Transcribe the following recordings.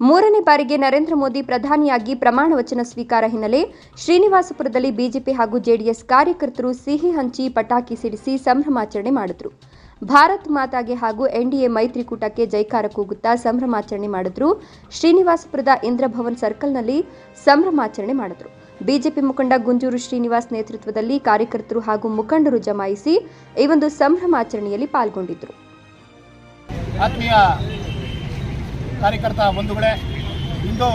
ಬಾರಿಗೆ ನರೇಂದ್ರ ಮೋದಿ ಪ್ರಧಾನಿಯಾಗಿ ಪ್ರಮಾಣ ವಚನ ಸ್ವೀಕಾರ ಹಿನ್ನೆಲೆ ಶ್ರೀನಿವಾಸಪುರದಲ್ಲಿ ಬಿಜೆಪಿ ಹಾಗೂ ಜೆಡಿಎಸ್ ಕಾರ್ಯಕರ್ತರು ಸಿಹಿ ಹಂಚಿ ಪಟಾಕಿ ಸಿಡಿಸಿ ಸಂಭ್ರಮಾಚರಣೆ ಮಾಡಿದ್ರು. ಭಾರತ್ ಮಾತಾಗೆ ಹಾಗೂ ಎನ್ಡಿಎ ಮೈತ್ರಿಕೂಟಕ್ಕೆ ಜೈಕಾರ ಕೂಗುತ್ತಾ ಸಂಭ್ರಮಾಚರಣೆ ಮಾಡಿದ್ರು. ಶ್ರೀನಿವಾಸಪುರದ ಇಂದ್ರಭವನ್ ಸರ್ಕಲ್ನಲ್ಲಿ ಸಂಭ್ರಮಾಚರಣೆ ಮಾಡಿದ್ರು. ಬಿಜೆಪಿ ಮುಖಂಡ ಗುಂಜೂರು ಶ್ರೀನಿವಾಸ್ ನೇತೃತ್ವದಲ್ಲಿ ಕಾರ್ಯಕರ್ತರು ಹಾಗೂ ಮುಖಂಡರು ಜಮಾಯಿಸಿ ಈ ಒಂದು ಸಂಭ್ರಮಾಚರಣೆಯಲ್ಲಿ ಪಾಲ್ಗೊಂಡಿದ್ದರು ಕಾರ್ಯಕರ್ತ ಬಂಧುಗಳೇ, ಇಂದು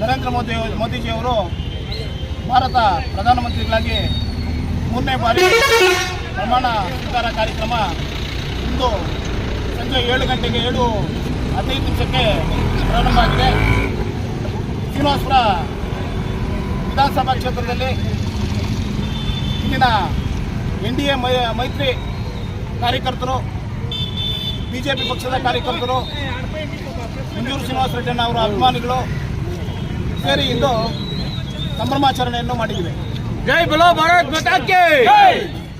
ನರೇಂದ್ರ ಮೋದಿ ಮೋದಿಜಿಯವರು ಭಾರತ ಪ್ರಧಾನಮಂತ್ರಿಗಳಾಗಿ ಮೂರನೇ ಬಾರಿ ಪ್ರಮಾಣ ಸ್ವೀಕಾರ ಕಾರ್ಯಕ್ರಮ ಇಂದು ಸಂಜೆ ಏಳು ಗಂಟೆಗೆ ಏಳು ಹದಿನೈದು ನಿಮಿಷಕ್ಕೆ ಪ್ರಾರಂಭ ಆಗಿದೆ. ಶ್ರೀನಿವಾಸಪುರ ವಿಧಾನಸಭಾ ಕ್ಷೇತ್ರದಲ್ಲಿ ಇಂದಿನ ಎನ್ ಡಿ ಎ ಮೈತ್ರಿ ಕಾರ್ಯಕರ್ತರು, ಬಿಜೆಪಿ ಪಕ್ಷದ ಕಾರ್ಯಕರ್ತರು ಮಂಜೂರು ಶ್ರೀನಿವಾಸ ರೆಡ್ಡಿ ಅವರ ಅಭಿಮಾನಿಗಳು ಸೇರಿ ಇಂದು ಸಂಭ್ರಮಾಚರಣೆಯನ್ನು ಮಾಡಿದ್ದೀವಿ ಜೈ ಬಲೋ ಭಾರತ್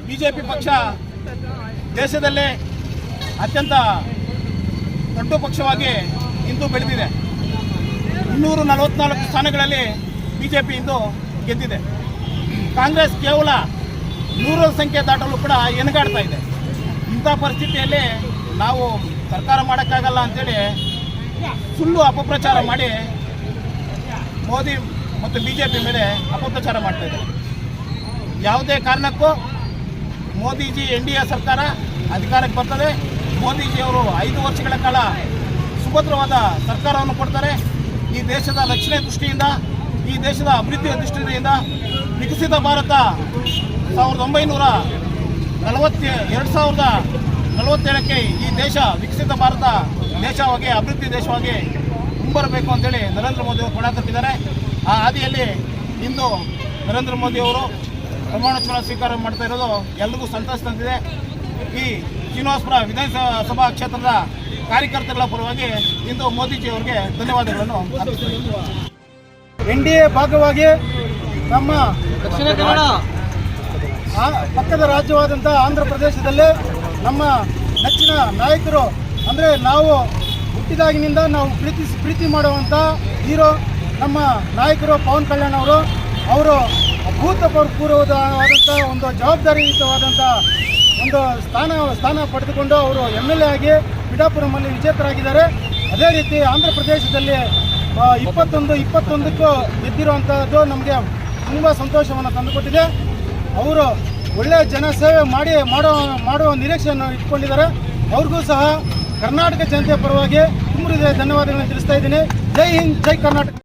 ಬಿಜೆಪಿ ಪಕ್ಷ ದೇಶದಲ್ಲೇ ಅತ್ಯಂತ ದೊಡ್ಡ ಪಕ್ಷವಾಗಿ ಇಂದು ಬೆಳೆದಿದೆ. ಇನ್ನೂರ ನಲವತ್ನಾಲ್ಕು ಸ್ಥಾನಗಳಲ್ಲಿ ಬಿಜೆಪಿ ಇಂದು ಗೆದ್ದಿದೆ. ಕಾಂಗ್ರೆಸ್ ಕೇವಲ ನೂರರ ಸಂಖ್ಯೆ ದಾಟಲು ಕೂಡ ಎನಗಾಡ್ತಾ ಇದೆ. ಇಂಥ ಪರಿಸ್ಥಿತಿಯಲ್ಲಿ ನಾವು ಸರ್ಕಾರ ಮಾಡೋಕ್ಕಾಗಲ್ಲ ಅಂತೇಳಿ ಸುಳ್ಳು ಅಪಪ್ರಚಾರ ಮಾಡಿ ಮೋದಿ ಮತ್ತು ಬಿಜೆಪಿ ಮೇಲೆ ಅಪಪ್ರಚಾರ ಮಾಡ್ತಾ ಇದ್ದಾರೆ. ಯಾವುದೇ ಕಾರಣಕ್ಕೂ ಮೋದಿಜಿ ಎನ್ ಡಿ ಎ ಸರ್ಕಾರ ಅಧಿಕಾರಕ್ಕೆ ಬರ್ತದೆ. ಮೋದಿಜಿಯವರು ಐದು ವರ್ಷಗಳ ಕಾಲ ಸುಭದ್ರವಾದ ಸರ್ಕಾರವನ್ನು ಕೊಡ್ತಾರೆ. ಈ ದೇಶದ ರಕ್ಷಣೆ ದೃಷ್ಟಿಯಿಂದ, ಈ ದೇಶದ ಅಭಿವೃದ್ಧಿಯ ದೃಷ್ಟಿಯಿಂದ ವಿಕಸಿತ ಭಾರತ ಸಾವಿರದ ಒಂಬೈನೂರ ನಲವತ್ತ, ಎರಡು ಸಾವಿರದ ನಲವತ್ತೇಳಕ್ಕೆ ಈ ದೇಶ ವಿಕಸಿತ ಭಾರತ ದೇಶವಾಗಿ ಅಭಿವೃದ್ಧಿ ದೇಶವಾಗಿ ಮುಂಬರಬೇಕು ಅಂತೇಳಿ ನರೇಂದ್ರ ಮೋದಿ ಅವರು ಪಣ ತಪ್ಪಿದ್ದಾರೆ ಆ ಹಾದಿಯಲ್ಲಿ ಇಂದು ನರೇಂದ್ರ ಮೋದಿ ಅವರು ಪ್ರಮಾಣ ವಚನ ಸ್ವೀಕಾರ ಮಾಡ್ತಾ ಇರೋದು ಎಲ್ರಿಗೂ ಸಂತಸ ತಂದಿದೆ. ಈ ಶ್ರೀನಿವಾಸಪುರ ವಿಧಾನಸಭಾ ಕ್ಷೇತ್ರದ ಕಾರ್ಯಕರ್ತಗಳ ಪರವಾಗಿ ಇಂದು ಮೋದಿಜಿ ಅವರಿಗೆ ಧನ್ಯವಾದಗಳನ್ನು ಎನ್ ಡಿ ಎ ಭಾಗವಾಗಿ ನಮ್ಮ ದಕ್ಷಿಣ ಕನ್ನಡ. ಆ ಪಕ್ಕದ ರಾಜ್ಯವಾದಂಥ ಆಂಧ್ರ ಪ್ರದೇಶದಲ್ಲಿ ನಮ್ಮ ನೆಚ್ಚಿನ ನಾಯಕರು ಅಂದರೆ ನಾವು ಹುಟ್ಟಿದಾಗಿನಿಂದ ನಾವು ಪ್ರೀತಿ ಪ್ರೀತಿ ಮಾಡುವಂಥ ಹೀರೋ ನಮ್ಮ ನಾಯಕರು ಪವನ್ ಕಲ್ಯಾಣ್ ಅವರು. ಅವರು ಅಭೂತಪೂರ್ವವಾದಂಥ ಒಂದು ಜವಾಬ್ದಾರಿಯುತವಾದಂಥ ಒಂದು ಸ್ಥಾನ ಸ್ಥಾನ ಪಡೆದುಕೊಂಡು ಅವರು ಎಂ ಎಲ್ ಎ ಆಗಿ ಬಿಡಾಪುರಮಲ್ಲಿ ವಿಜೇತರಾಗಿದ್ದಾರೆ. ಅದೇ ರೀತಿ ಆಂಧ್ರ ಪ್ರದೇಶದಲ್ಲಿ ಇಪ್ಪತ್ತೊಂದು, ಇಪ್ಪತ್ತೊಂದಕ್ಕೂ ಗೆದ್ದಿರುವಂಥದ್ದು ನಮಗೆ ತುಂಬ ಸಂತೋಷವನ್ನು ತಂದುಕೊಟ್ಟಿದೆ. ಅವರು ಒಳ್ಳೆಯ ಜನಸೇವೆ ಮಾಡಿ ಮಾಡೋ ಮಾಡುವ ನಿರೀಕ್ಷೆಯನ್ನು ಇಟ್ಕೊಂಡಿದ್ದಾರೆ. ಅವ್ರಿಗೂ ಸಹ ಕರ್ನಾಟಕ ಜನತೆ ಪರವಾಗಿ ತುಂಬ ಧನ್ಯವಾದಗಳನ್ನು ತಿಳಿಸ್ತಾ ಇದ್ದೀನಿ. ಜೈ ಹಿಂದ್ ಜೈ ಕರ್ನಾಟಕ.